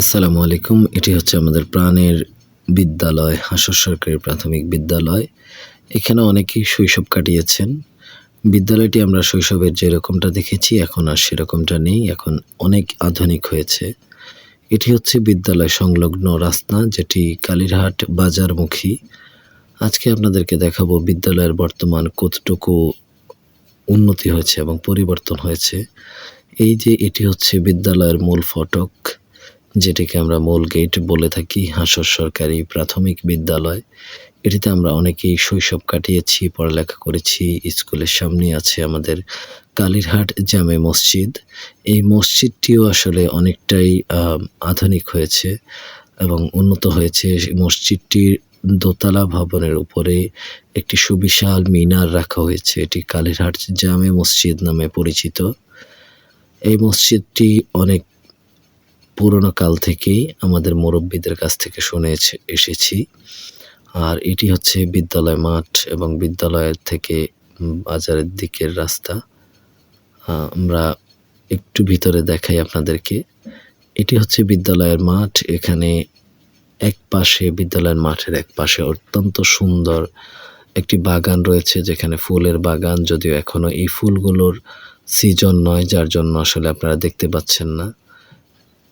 আসসালামু আলাইকুম। এটি হচ্ছে আমাদের প্রাণের বিদ্যালয়, হাসর সরকারি প্রাথমিক বিদ্যালয়। এখানে অনেকেই শৈশব কাটিয়েছেন। বিদ্যালয়টি আমরা শৈশবের যেরকমটা দেখেছি, এখন আর সেরকমটা নেই। এখন অনেক আধুনিক হয়েছে। এটি হচ্ছে বিদ্যালয় সংলগ্ন রাস্তা, যেটি কালীরহাট বাজারমুখী। আজকে আপনাদেরকে দেখাবো বিদ্যালয়ের বর্তমান কতটুকু উন্নতি হয়েছে এবং পরিবর্তন হয়েছে। এই যে এটি হচ্ছে বিদ্যালয়ের মূল ফটক। যেটিকে আমরা মূল গেট বলে থাকি, হাসর সরকারি প্রাথমিক বিদ্যালয়। এটিতে আমরা অনেকেই শৈশব কাটিয়েছি, পড়ালেখা করেছি, স্কুলের সামনে আছে আমাদের কালীরহাট জামে মসজিদ। এই মসজিদটিও আসলে অনেকটাই আধুনিক হয়েছে এবং উন্নত হয়েছে। মসজিদটির দোতলা ভবনের উপরে একটি সুবিশাল মিনার রাখা হয়েছে। এটি কালীরহাট জামে মসজিদ নামে পরিচিত। এই মসজিদটি অনেক পুরোনো কাল থেকেই আমাদের মুরব্বীদের কাছ থেকে শুনে এসেছি। আর এটি হচ্ছে বিদ্যালয় মাঠ এবং বিদ্যালয়ের থেকে বাজারের দিকের রাস্তা। আমরা একটু ভিতরে দেখাই আপনাদেরকে। এটি হচ্ছে বিদ্যালয়ের মাঠ। এখানে এক পাশে, বিদ্যালয়ের মাঠের এক পাশে অত্যন্ত সুন্দর একটি বাগান রয়েছে, যেখানে ফুলের বাগান। যদিও এখনও এই ফুলগুলোর সিজন নয়, যার জন্য আসলে আপনারা দেখতে পাচ্ছেন না।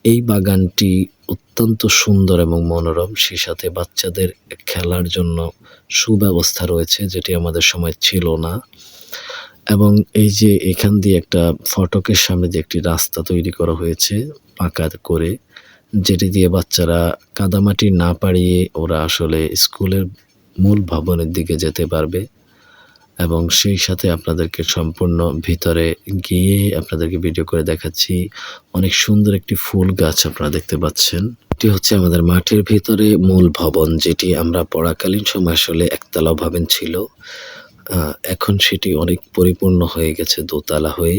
এই বাগানটি অত্যন্ত সুন্দর এবং মনোরম। সেই সাথে বাচ্চাদের খেলার জন্য সুব্যবস্থা রয়েছে, যেটি আমাদের সময় ছিল না। এবং এই যে এখান দিয়ে একটা ফটকের সামনে যে একটি রাস্তা তৈরি করা হয়েছে পাকা করে, যেটি দিয়ে বাচ্চারা কাদামাটি না পাড়িয়ে ওরা আসলে স্কুলের মূল ভবনের দিকে যেতে পারবে। এবং সেই সাথে আপনাদেরকে সম্পূর্ণ ভিতরে গিয়ে আপনাদেরকে ভিডিও করে দেখাচ্ছি। অনেক সুন্দর একটি ফুল গাছ আপনারা দেখতে পাচ্ছেন। এটি হচ্ছে আমাদের মাঠের ভিতরে মূল ভবন, যেটি আমরা পড়াকালীন সময় আসলে একতলা ভবন ছিল। এখন সেটি অনেক পরিপূর্ণ হয়ে গেছে দোতলা হয়ে।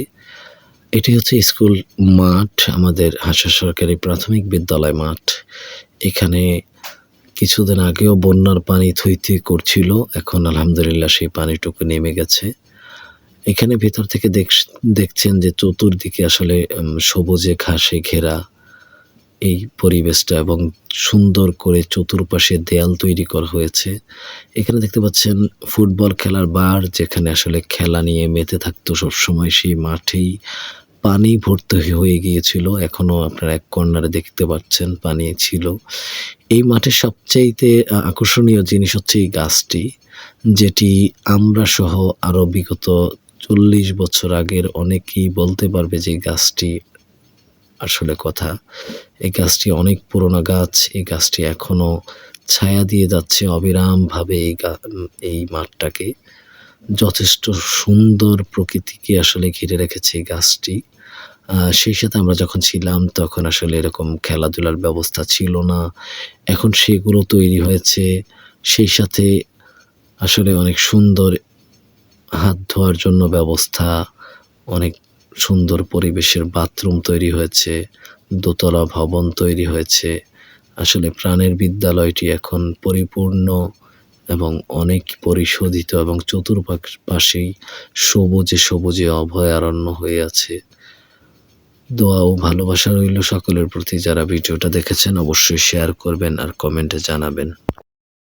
এটি হচ্ছে স্কুল মাঠ, আমাদের হাসা সরকারি প্রাথমিক বিদ্যালয় মাঠ। এখানে কিছুদিন আগেও বন্যার পানি থই করছিল, এখন আলহামদুলিল্লাহ সেই পানিটুকু নেমে গেছে। এখানে ভিতর থেকে দেখছেন যে চতুর্দিকে আসলে সবুজে ঘাসে ঘেরা এই পরিবেশটা এবং সুন্দর করে চতুর্পাশে দেয়াল তৈরি করা হয়েছে। এখানে দেখতে পাচ্ছেন ফুটবল খেলার বার, যেখানে আসলে খেলা নিয়ে মেতে থাকতো সবসময় সেই মাঠেই। পানি ভর্তি হয়ে গিয়েছিল। এখনও আপনারা এক কর্নারে দেখতে পাচ্ছেন পানি ছিল। এই মাঠের সবচাইতে আকর্ষণীয় জিনিস হচ্ছে এই গাছটি, যেটি আমরা সহ আরও বিগত চল্লিশ বছর আগের অনেকেই বলতে পারবে যে গাছটি আসলে কথা। এই গাছটি অনেক পুরোনো গাছ, এই গাছটি এখনও ছায়া দিয়ে যাচ্ছে অবিরামভাবে এই গা, এই মাঠটাকে। যথেষ্ট সুন্দর প্রকৃতিকে আসলে ঘিরে রেখেছে এই গাছটি। সেই সাথে আমরা যখন ছিলাম তখন আসলে এরকম খেলাধুলার ব্যবস্থা ছিল না। এখন সেগুলো তৈরি হয়েছে। সেই সাথে আসলে অনেক সুন্দর হাত ধোয়ার জন্য ব্যবস্থা, অনেক সুন্দর পরিবেশের বাথরুম তৈরি হয়েছে, দোতলা ভবন তৈরি হয়েছে। আসলে প্রাণের বিদ্যালয়টি এখন পরিপূর্ণ। এবং অনেক পরিশোধিত এবং চতুর্পাশেই সবুজে সবুজে অভয়ারণ্য হয়ে আছে। দোয়া ও ভালোবাসা রইল সকলের প্রতি। যারা ভিডিওটা দেখেছেন অবশ্যই শেয়ার করবেন আর কমেন্টে জানাবেন।